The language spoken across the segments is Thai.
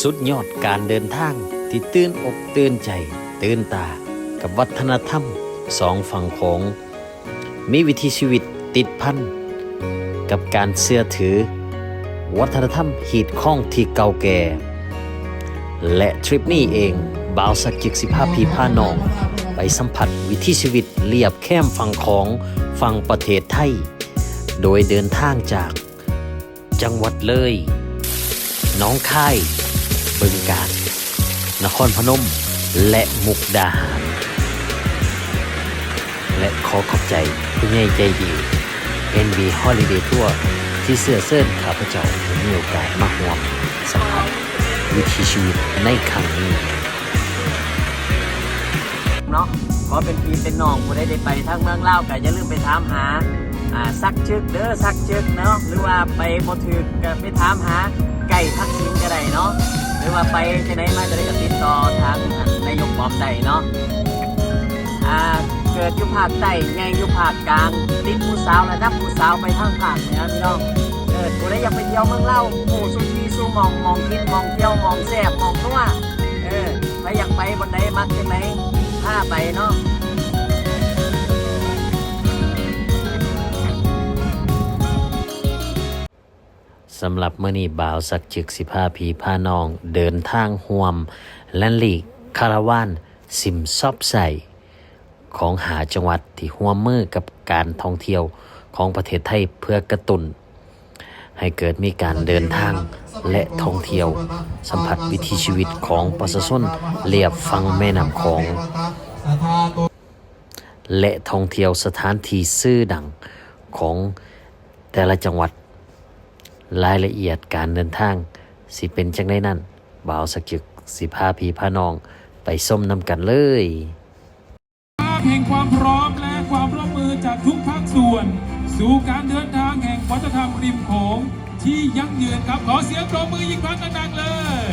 สุดยอดการเดินทางที่ตื่นอกตื่นใจ ตื่นตา กับวัฒนธรรมสองฝั่งของ มีวิถีชีวิตติดพันกับการเสื้อถือ วัฒนธรรมหีดข้องที่เก่าแก่ และทริปนี้เองบ่าวสักจิกสิภาพีพานอง ไปสัมผัสวิถีชีวิตเรียบแค้มฝั่งของฝั่งประเทศไทย โดยเดินทางจากจังหวัดเลย น้องค่าย บึงกาฬนครพนม และมุกดาหาร และขอขอบใจผู้ใหญ่ใจดี NV Holiday Tour ที่เสื้อเส้นข้าพเจ้าได้มีโอกาสมาห่วมสัมผัสวิถีชีวิตในครั้งนี้เนาะขอเป็นพีเป็นน้องผู้ใดได้ไปทางเมืองเล่าก็อย่าลืมไปถามหาอ่าซักชึกเด้อซักชึกเนาะหรือว่าไปบ่ถึกก็ไปถามหาไก่ทักษิณก็ได้เนาะ รือว่าไปทีไหนมาจะได้กับติดต่อทางนายกบอมได้เนาะอ่าเกิดอยู่ภาคใต้ใหญ่อยู่ภาคกลางติดผู้สาวระดับผู้สาวไปทางภาคเหนือพี่น้องเกิดผู้ใดอยากไปเที่ยวเมืองเล่าหมู่สุทีสู้มองมองกินมองเที่ยวมองแซ่บมองนัวเออใครอยากไปบนใดมักจังไหนถ้าไปเนาะ สำหรับมื่อนี้บ่าวสักจึกสิพาพีพานอง เดินทางห่วม แลนลีกคาราวานสิมซอบใส่ ของหาจังหวัดที่ห่วมมือกับการท่องเที่ยวของประเทศไทยเพื่อกระตุนให้เกิดมีการเดินทางและท่องเที่ยว สัมผัสวิถีชีวิตของประชาชนเรียบฟังแม่น้ำของ และท่องเที่ยวสถานที่ซื่อดังของแต่ละจังหวัด รายละเอียดการเดินทาง สิเป็นจังได้นั่นบ่าวสักจึกสิพาพีพาน้อง ไปส้มนำกันเลยแห่งความพร้อมและความร่วมมือจากทุกภาคส่วน สู่การเดินทางแห่งวัฒนธรรมริมโขงที่ยั่งยืนครับขอเสียงปรบมืออีกครั้งดังๆเลย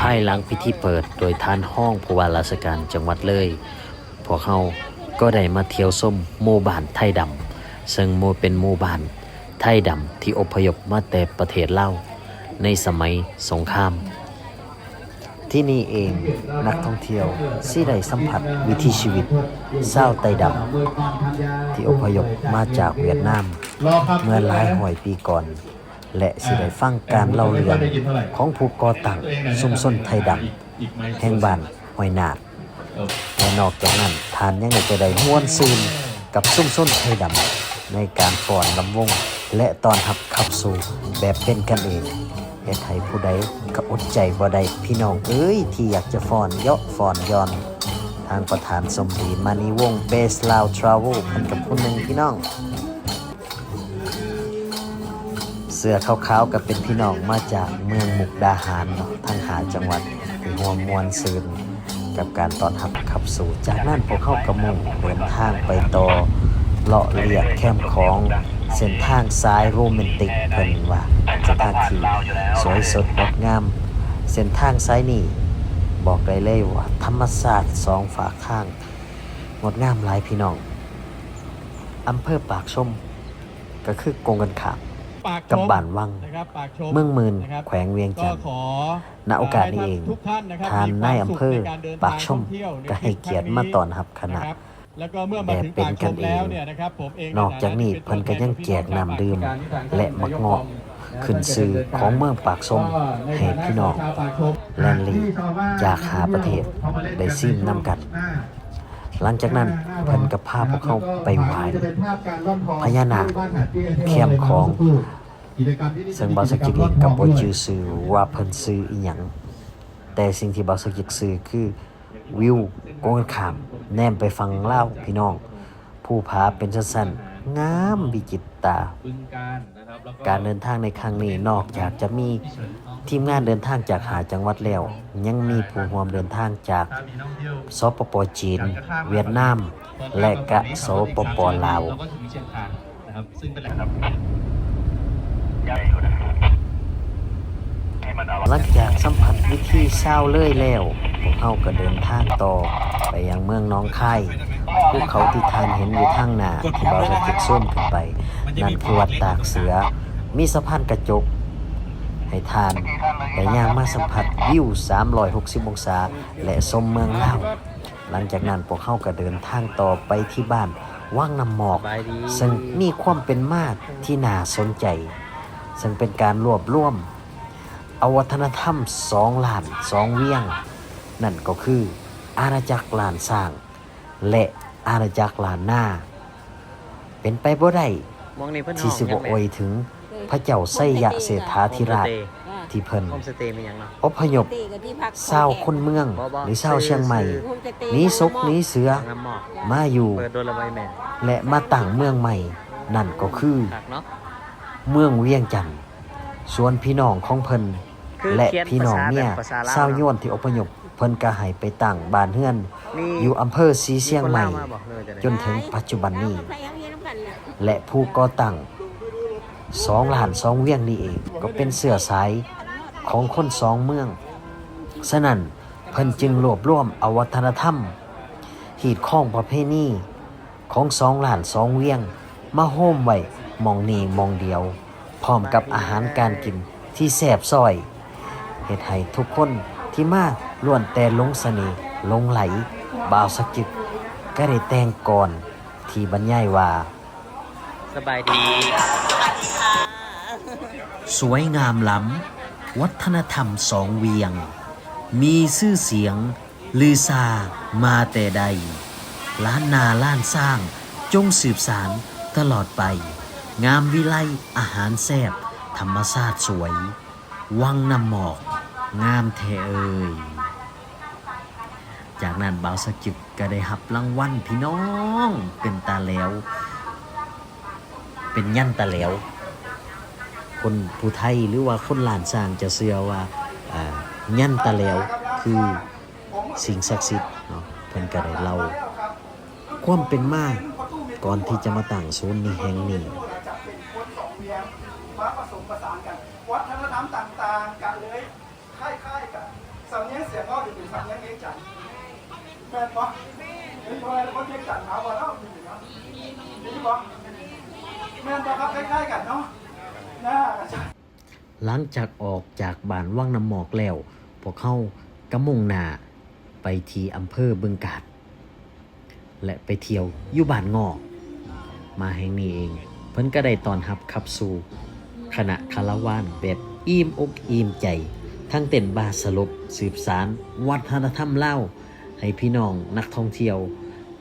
ภายหลังพิธีเปิดโดยท่านห้องผู้ว่าราชการจังหวัดเลย พวกเขาก็ได้มาเที่ยวส้มหมู่บ้านไทยดำซึ่งหมู่เป็นหมู่บ้าน ไทยดำที่อพยพมาแต่ประเทศเล่าในสมัยสงคราม ที่นี่เองนักท่องเที่ยวสิได้สัมผัสวิถีชีวิตเศร้าไตดำที่อพยพมาจากเวียดนาม เมื่อหลายหอยปีก่อน และสิได้ฟังการเล่าเรื่องของผู้ก่อตั้งชุมชนไทยดำแห่งบ้านหอยนาดและนอกจากนั้นทานยังจะได้ม่วนซืนกับชุมชนไทยดำในการฟ้อนลำวง และตอนหับขับสู่แบบเป็นกันเองเฮ็ดให้ผู้ใดก็อดใจบ่ได้พี่น้องเอ้ย ที่อยากจะฟอนเยาะฟอนยอน ทางประธานสมดีมานีวงเบสลาวทราเวลพิ่นกับผู้หนึ่งพี่น้อง เสื้อขาวๆกับเป็นพี่น้องมาจากเมืองมุกดาหารเนาะทั้งหาจังหวัดที่หัวมวลซืนกับการตอนรับขับสู่จากนั้นพวกเข้ากระมุงเดินทางไปต่อเลาะเลียบแคมของ เส้นทางซ้ายโรแมนติกเพิ่นว่าสถานที่สวยสดงดงาม เส้นทางซ้ายนี่บอกได้เลยว่า ธรรมศาสตร์สองฝากข้าง งดงามหลายพี่น้องอำเภอปากชม ก็คือกงกันขามปากชมกับบ้านวังนะครับปากชเมืองหมื่นนะครับแขวงเวียงจันทร์ก็ขอณโอกาสนี้เองทุกท่านนะครับทานมีควมนายอำเภอสุขในการเดินปากชมทงท่องเที่ยวในก็ให้เกียรติมาต้อนรับคณะรับ แล้วก็เมื่อมาถึงแบบเป็นปากชกันมเองแล้วเนี่ยนะครับผมเองนอกจากนี้เพิ่นก็ยังแจกน้ำดื่มและมักงอกขึ้นซื้อของเมืองปากชมให้พี่น้องแลนลีจากหาประเทศได้ซิมนำกัน หลังจากนั้นเพิ่นก็พาพวกเขาไปไหว้พญานาคแคมป์ของซึ่งบาสกิกเองกับบ่จื่อซื้อว่าเพิ่นซื้ออีหยังแต่สิ่งที่บาสกิกซื้อคือวิวโกงกันขาม แนมไปฟังเล่าวพี่น้อง ผู้ผาเป็นสั้นๆงามวิจิตรตา การเดินทางในครั้งนี้นอกจากจะมีทีมงานเดินทางจากหาจังหวัดแล้ว ยังมีผู้ร่วมเดินทางจากสปปจีน เวียดนาม และกะสปปลาวหลัง หลังจากสัมผัสวิธีเศร้าเลื่อยแล้วพวกเขาก็เดินทางต่อไปยังเมืองน้องคายภูเขาที่ทานเห็นอยู่ทางหน้าที่เบาจะจิกส้มขึ้นไป นั่นคือวัดตากเสือ มีสะพานกระจก ให้ทานได้ย่างมาสัมผัสวิว 360 องศา และชมเมืองเล่าหลังจากนั้นพวกเขาก็เดินทางต่อไปที่บ้านว่างน้ำหมอก ซึ่งมีความเป็นมากที่น่าสนใจ ซึ่งเป็นการรวบรวม เอาวัฒนธรรมสองหลานสองเวียง นั่นก็คืออาณาจักรลานสร้าง และอาณาจักรลานหน้า เป็นไปบ่ได้มองนี่เพิ่นห้ที่องสิบอวยถึงพระเจ้าไสยะเศรษฐาธิราชที่เพิ่นโฮมสเตย์มีหยังเนาะอพยพเศร้าวคนเมืองหรือเศร้าวเชียงใหม่หนีซกหนีเสืองามหมอกมาอยู่ เปิดโดนระบายแม่และมาตั้งเมืองใหม่ นั่นก็คือคักเนาะ เมืองเวียงจันทน์ส่วนพี่น้องของเพิ่นคือ และเขียนพี่น้องเนี่ยภาษาแบบภาษาลาวชาวโยนที่อพยพเพิ่นก็ให้ไปตั้งบ้านเฮือนนี่อยู่อำเภอสีเชียงใหม่คนลาวาบอกเลยจะได้จนถึงปัจจุบันนี้ และผู้ก่อตั้งสองหลานสองเวียงนี่เองก็เป็นเสื้อสายของคนสองเมือง ฉะนั้นเพิ่นจึงรวบรวมเอาวัฒนธรรม หีดข้องประเพณีของสองหลานสองเวียง มาโฮมไว้หมองนี้หมองเดียว พร้อมกับอาหารการกินที่แสบซอย เหตุให้ทุกคนที่มาล้วนแต่หลงเสน่ห์หลงไหลบ่าวสักจิตก็ได้แต่งก่อน ที่บรรยายว่า สบายดี สวยงามล้ำ วัฒนธรรมสองเวียง มีชื่อเสียง ลือซามาแต่ใด ล้านนาล้านสร้าง จงสืบสารตลอดไป งามวิไลอาหารแซ่บธรรมชาติสวย วังน้ำหมอก งามแท้เอ่ยจากนั้นบ่าวสกจิบก็ได้หับรางวัลพี่น้องเป็นตาแล้ว เป็นยันตาแล้ว คนผู้ไทยหรือว่าคนหลานสร้างจะเชื่อว่ายันตะแล้วคือสิ่งศักดิ์สิทธิ์เนาะเพิ่นก็ได้เล่าความเป็นมาก่อนที่จะมาตั้งศูนย์นี้แห่งนี้ มาผสมผสานกัน วัฒนธรรมต่างๆกันเลยคล้ายๆกันสำเนียงเสียงก็จะเป็นสำเนียงเลี้ยงจันทน์แม่ปะเห็นปะคนเลี้ยงจันทน์หาว่าเล่าดีเนาะดีปะแม่นปะครับคล้ๆกันเนาะน่าหลังจากออกจากบ้านว่างน้ำหมอกแล้ว พวกเขาก็มุ่งนาไปที่อำเภอบึงกาฬและไปเที่ยวอยู่บ้านงอกมาแห่งนี้เอง เพิ่นก็ได้ตอนรับขับสู่คณะคารวานแบบอิ่มอกอิ่มใจ ทั้งเต้นบาสลบสืบสาร วัฒนธรรมเล่า ให้พี่น้องนักท่องเที่ยว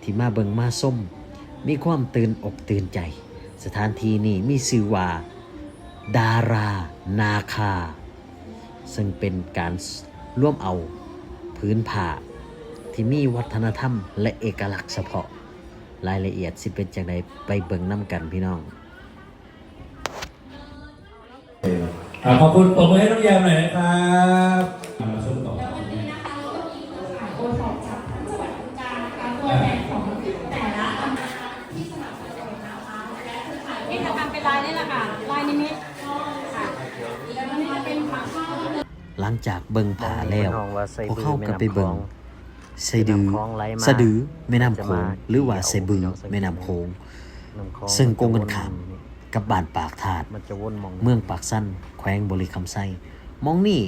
ที่มาเบิงมาส้ม มีความตื่นอกตื่นใจ สถานที่นี้มีชื่อว่า ดารานาคา ซึ่งเป็นการร่วมเอาพื้นผ้าที่มีวัฒนธรรมและเอกลักษณ์เฉพาะ รายละเอียดสิเป็นจังไดไปเบิ่งน้ำกันพี่น้องอ่าขอบคุณปรบมือให้น้องแยมหน่อยนะครับอ่ามาชมต่อ โอท็อปจากทั้งจังหวัดบึงกาฬนะคะตัวแทนของแต่ละอำเภอที่สนับสนุนนะคะและเครือข่าย นี่จะทำเป็นลายนี่แหละค่ะ ลายนิมิต ค่ะแล้วมันจะเป็นผักข้าว ห ลังจากเบิ่งผาแล้วมองว่าไส้พวกดื้อเขาก็ไปเบิ่งแม่น้ำไสดือแม่น้ำคลองไหลมาสะดือแม่น้ำโขจะมางหรือว่าไสบึงเกี่ยวแม่น้ำโขงน้ำคลองซึ่งโกงกันขามกับบ้านปากถาดมันจะวนมองเมืองปากสั้น แขวงบริคำไซมองนี่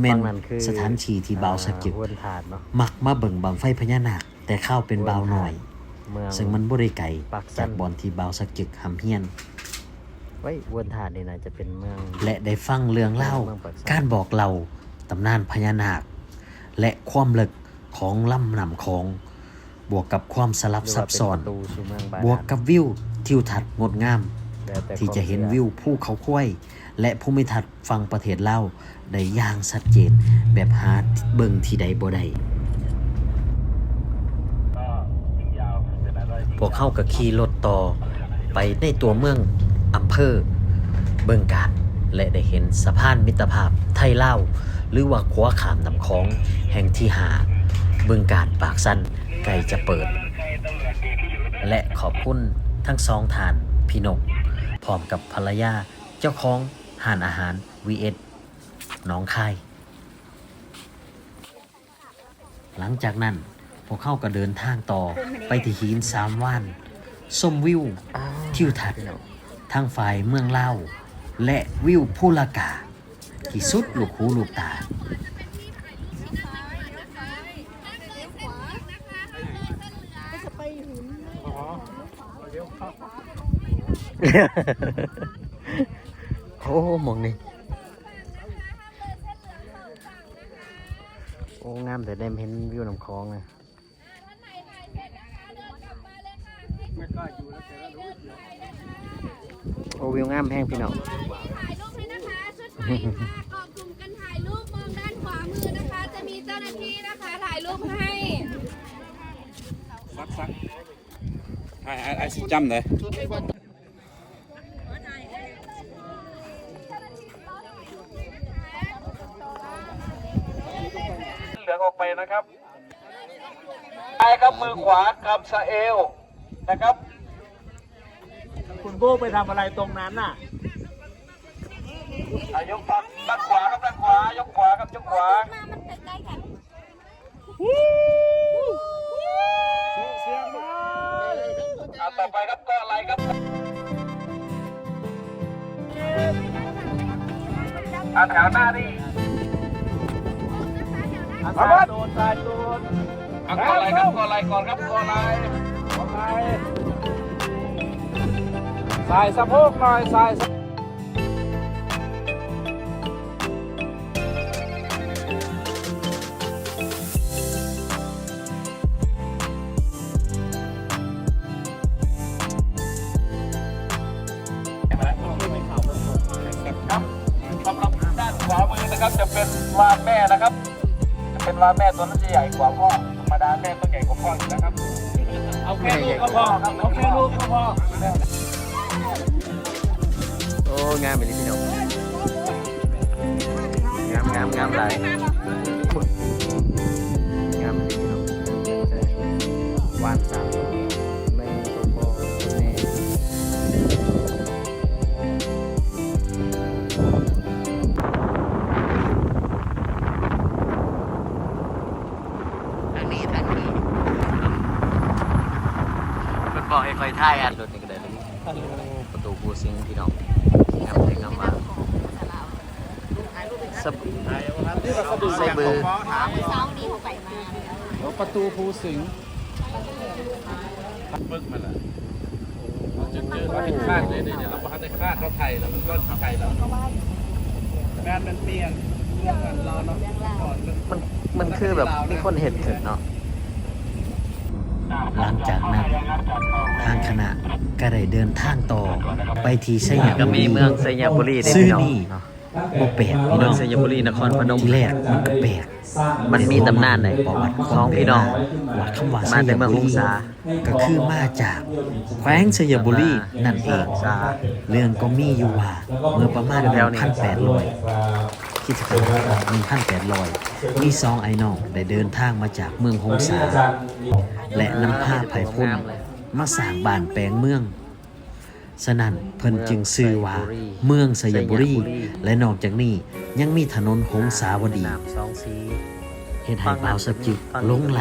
แม่นฝั่งนั้นคือสถานที่ที่บ่าวสะกิดอ่าวนถาดเนาะมักมาเบิ่งบังไฟพญานาค แต่เข้าวเป็นบ่าวหน่อยเมืองซึ่งมันบ่ได้ไกลปากสั้นจากบอนที่บ่าวสักจึกหำเฮียน ไว้ยวนถาดนี่นะจะเป็นเมือง และได้ฟังเรื่องเล่าเมืองปากสั้นการบอกเล่าตำนานพญานาค และความลึกของลำนำของ บวกกับความสลับซับซ้อนหรืว่าเป็นประตูสู่เมืองาดาลบวกกับวิวทิวทัศน์งดงามแล้วแต่ที่จะเห็นความวิวภูเขาค้วยและภูมิทัศน์ฟังประเทศเล่าวได้อย่างชัดเจน แบบหาเบิ่งที่ใดบ่ได้พวกเขาก็ขี่รถต่อไปในตัวเมือง อำเภอเบิงการและได้เห็นสะพานมิตรภาพไทยลาวหรือว่าขัวขามนำคลองแห่งที่หาเบิงการปากสั้นไกลจะเปิด และขอบคุณทั้งสองทานพี่นก พร้อมกับภรรยาเจ้าของหานอาหาร VS น้องคายหลังจากนั้นพวกเขาก็เดินทางต่อไปที่หินสามว่านส้มวิวทิวทัศน์ ทางฝ่ายเมืองเล่า และวิวพูลากา ที่สุดลูกหูลูกตา โอ้มองนี่โอ้งามแต่ได้เห็นวิวน้ำคลองเลยโอ้วิวงามแห้งพี่น้อง ถ่ายรูปให้นะคะชุดไทยค่ะออกกลุ่มกันถ่ายรูปมองด้านขวามือนะคะ จะมีเจ้าหน้าที่นะคะถ่ายรูปให้ ซักซักไอ้ไอ้ไอ้สิจำเลยเหลืองออกไปนะครับไอ้ครับมือขวากำสะเอวนะครับ คุณโก้ไปทำอะไรตรงนั้นน่ะอายกฝั่งด้านขวาครับด้านขวายกขวาครับยกขวามามันใกล้ๆกันอ่าต่อไปครับก็อะไรครับอ่าแถวหน้านี่อาสาโดนตายโดนอะก็อะไรครับก็อะไรก่อนครับก็อะไรสายสะโพกหน่อยสายสะครับสำหรับด้านขวามือนะครับจะเป็นวานแม่นะครับ จะเป็นวานแม่ตัวนั้นจะใหญ่กว่าพ่อธรรมดาแม่ต้องใหญ่กว่าพ่ออยู่แล้วครับ เอาแค่ลูกก็พอครับเอาแค่ลูกก็พอโอ้งามไปเลยพี่น้องงามงามงามหลายงามไปเลยพี่น้องหวานสามตัวแม่ตัวพ่อตัวแม่ทางนี้ทางนี้มันบอกให้คอยท่ายอันรถนี่ก็ได้เลยประตูบูซิงพี่น้องามเลยงามมาก สบใส่เบอร์ประตูภูสิงห์บึกมันละเราจะเจอเราเป็นคาดเลยเนี่ยเราพัฒนาคาดเราไทยแล้วมันก็ไทยแล้วแบรนด์มันเปลี่ยนเรื่องเงินเราเนาะก่อนเรื่องมันมันคือแบบมีคนเห็นถึงเนาะหลังจากนั้นทางคณะก็ได้เดินทางต่อไปที่สยามก็มีเมืองสยามบุรีได้ซื่อพี่น้องนี่ บ่แปลกพี่น้องสยามบุรีนครพนมที่แรกมันก็แปลกมันมีตำนานในประวัติของพี่น้องว่าคำว่ามาแต่เมืองหงสาก็คือมาจากแขวงสยามบุรีนั่นเองสาเรื่องก็มีอยู่ว่าเมื่อประมาณแถวนี้1,800คิดกัน1,800 มีสองไอ้น้องได้เดินทางมาจากเมืองหงสาและนำผ้าไผ่พุ่นมาสร้างบ้านแปลงเมือง สนั่นเพิ่นจึงซื้อว่าเมืองสยามบุรี และนอกจากนี้ยังมีถนนหงสาวดีสามสองสีเฮ็ดให้บ่าวสักจึกหลงไหล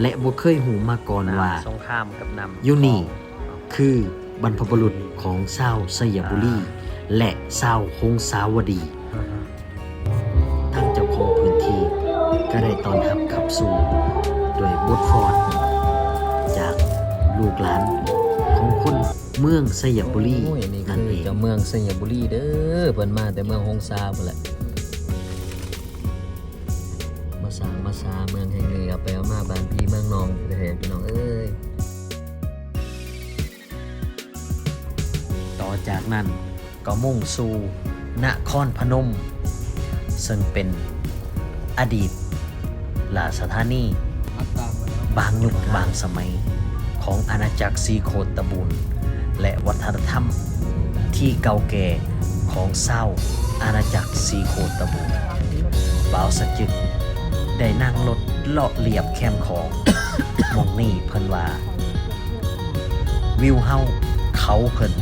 และบ่เคยหูมาก่อนว่าสงครามกับนำอยู่นี่คือบรรพบุรุษของชาวสยามบุรี และชาวหงสาวดีทั้งเจ้าของพื้นที่ก็ได้ตอนรับขับสู่ด้วยบทฟอร์ดจากลูกหลานของคน เมืองสยามบุรีนั่นเองเจ้าเมืองสยามบุรีเด้อเพิ่นมาแต่เมืองฮงซาพุ่นแหละมาสร้างมาซาเมืองแห่งนี้เอาไปเอามาบ้านพี่เมืองน้องแท้ๆพี่น้องเอ้ยต่อจากนั้นก็มุ่งสู่นครพนม ซึ่งเป็นอดีตลาสถานี บางยุคบางสมัยของอาณาจักรซีโคตบูล และวัฒนธรรมที่เก่าแก่ของเศร้าอาณาจักรซีโคตบูบ่าวสะจึก ได้นั่งรถเลาะเลียบแคมของ มองนี่เพิ่นว่า วิวเฮาเขาเพิ่น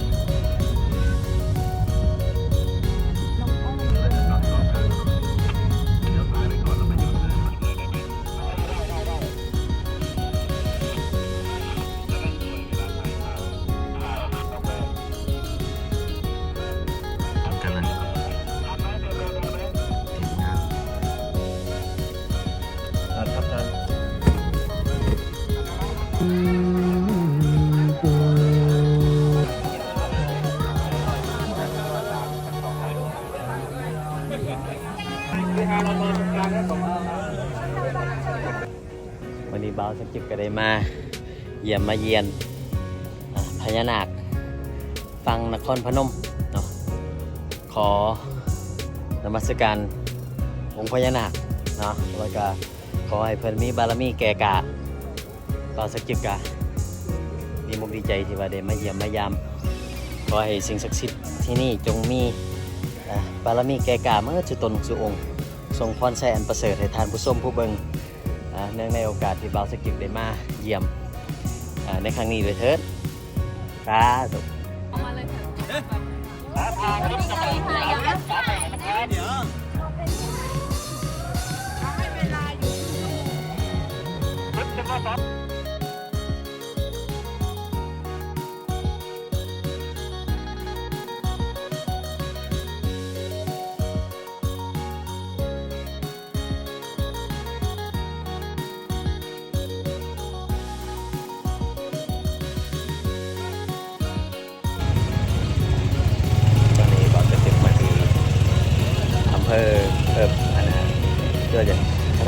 ก็ได้มาเยี่ยมมาเยียนพญานาคฟังนครพนมเนาะขอนมัสการองค์พญานาคเนาะแล้วก็ขอให้เพิ่นมีบารมีแก่กาบ่าวสักจิบกะดีมุกดีใจที่ว่าได้มาเยี่ยมมายามขอให้สิ่งศักดิ์สิทธิ์ที่นี่จงมีบารมีแก่กาเมื่อจุตนสุองค์ทรงพรใช้อันประเสริฐให้ทานผู้ชมผู้เบิงอะ เนื่องในโอกาสที่บ่าวสักจิบได้มาเยี่ยมอะในครั้งนี้เลยเถิดสาธุต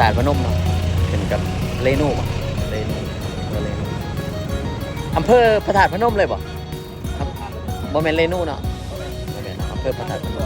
าตุพนมเนาะขึ้นกับเลนูบ่เลนูเลนูอำเภอพระธาตุพนมเลยบ่บ่แม่นเลนูเนาะบ่แม่นอำเภอพระธาตุพนม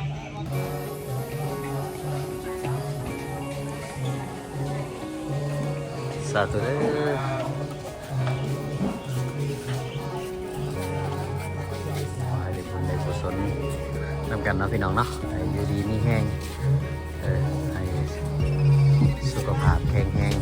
สาธุเด้อขอให้ได้บุญได้กุศลนำกันนะพี่น้องเนาะอยู่ดีนี่แห้งเออสุขภาพแข็งแรง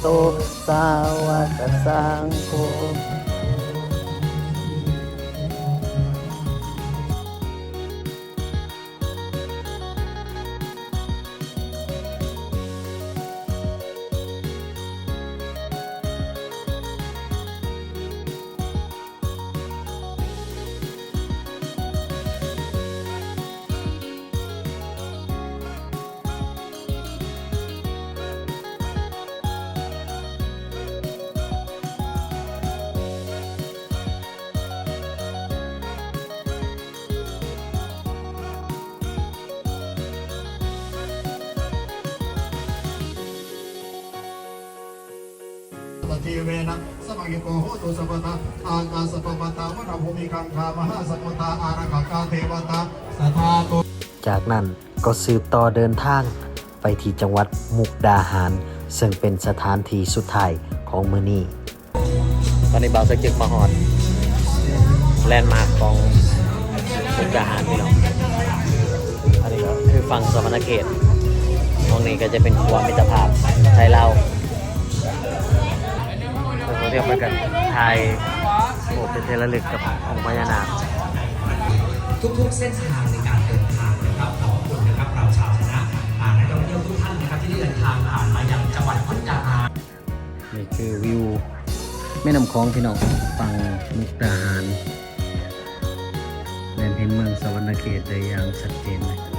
โต สาวกสังโฆ ปฏิเวนะสมังโกโหตุสัพพตาอากาสปปตาวนาภูมิคังคามหาสมุตาอารักขากาเทวตาสัทธาตุจากนั้นก็สืบต่อเดินทางไปที่จังหวัดมุกดาหาร ซึ่งเป็นสถานที่สุดท้ายของมือนี้ตอนนี้บ่าวสักจึกมาหอดแลนด์มาร์คของมุกดาหารพี่น้องอันนี้ก็คือฝั่งสมณเขตตรงนี้ก็จะเป็นครัวมิตรภาพไทยลาว เราเรียกไปกันไทยโอ้เป็นเทระลึกกับองค์พญานาคทุกๆเส้นทางในการเดินทางนะครับขอบคุณนะครับเราชาวคณะอ่านักท่องเที่ยวทุกท่านนะครับที่ได้เดินทางผ่านมายังจังหวัดมุกดาหารนี่คือวิวแม่น้ำคลองพี่น้องฝั่งมุกดาหารแดนเห็นเมืองสวรรณเขตได้อย่างชัดเจนเลย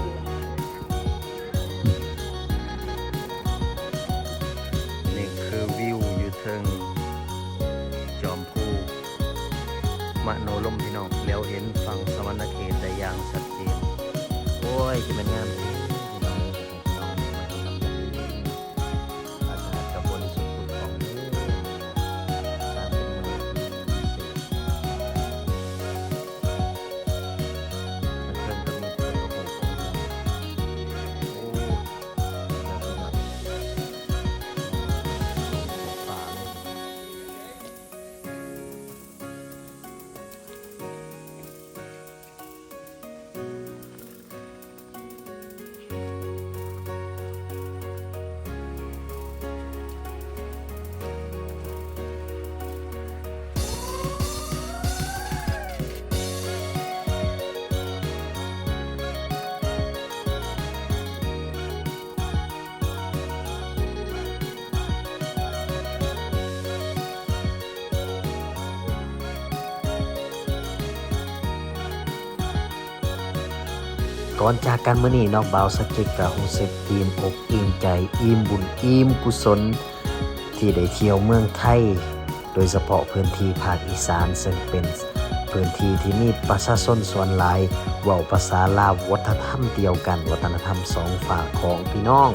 ก่อนจากกันเมื่อนี้นอกเบาวสกกิกกะรู้สึกอิ่มอกอิ่มใจอิ่มบุญอิ่มกุศล ที่ได้เที่ยวเมืองไทย โดยเฉพาะพื้นที่ภาคอีสานซึ่งเป็นพื้นที่ที่มีประชาชนส่วนหลายเว้าภาษาลาววัฒนธรรมเดียวกัน วัฒนธรรมสองฝากของพี่น้อง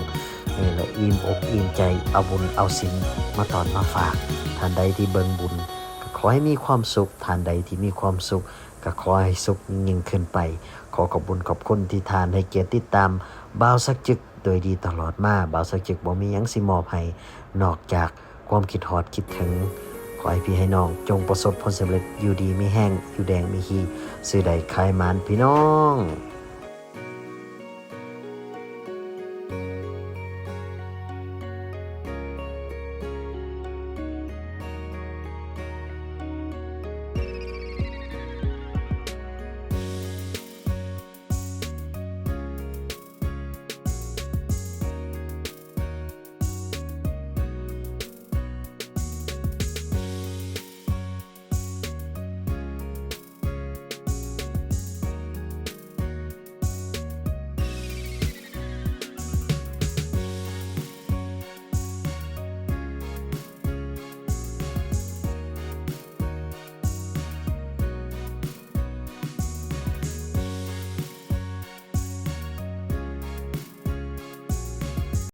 นี่และอิ่มอกอิ่มใจเอาบุญเอาสินมาตอนมาฝากท่านใดที่เบิ่งบุญก็ขอให้มีความสุขท่านใดที่มีความสุข ก็ขอให้สุขยิ่งขึ้นไป ขอขอบคุญขอบคุณที่ทานให้เกียรติติดตามบ่าวสักจึกโดยดีตลอดมาบ่าวสักจึกบ่มียังสิมอบให้นอกจากความคิดฮอดคิดถึง ขอให้พี่ให้น้องจงประสบผลสำเร็จอยู่ดีมีแห้งอยู่แดงมีฮีสื่อใดขายมานพี่น้อง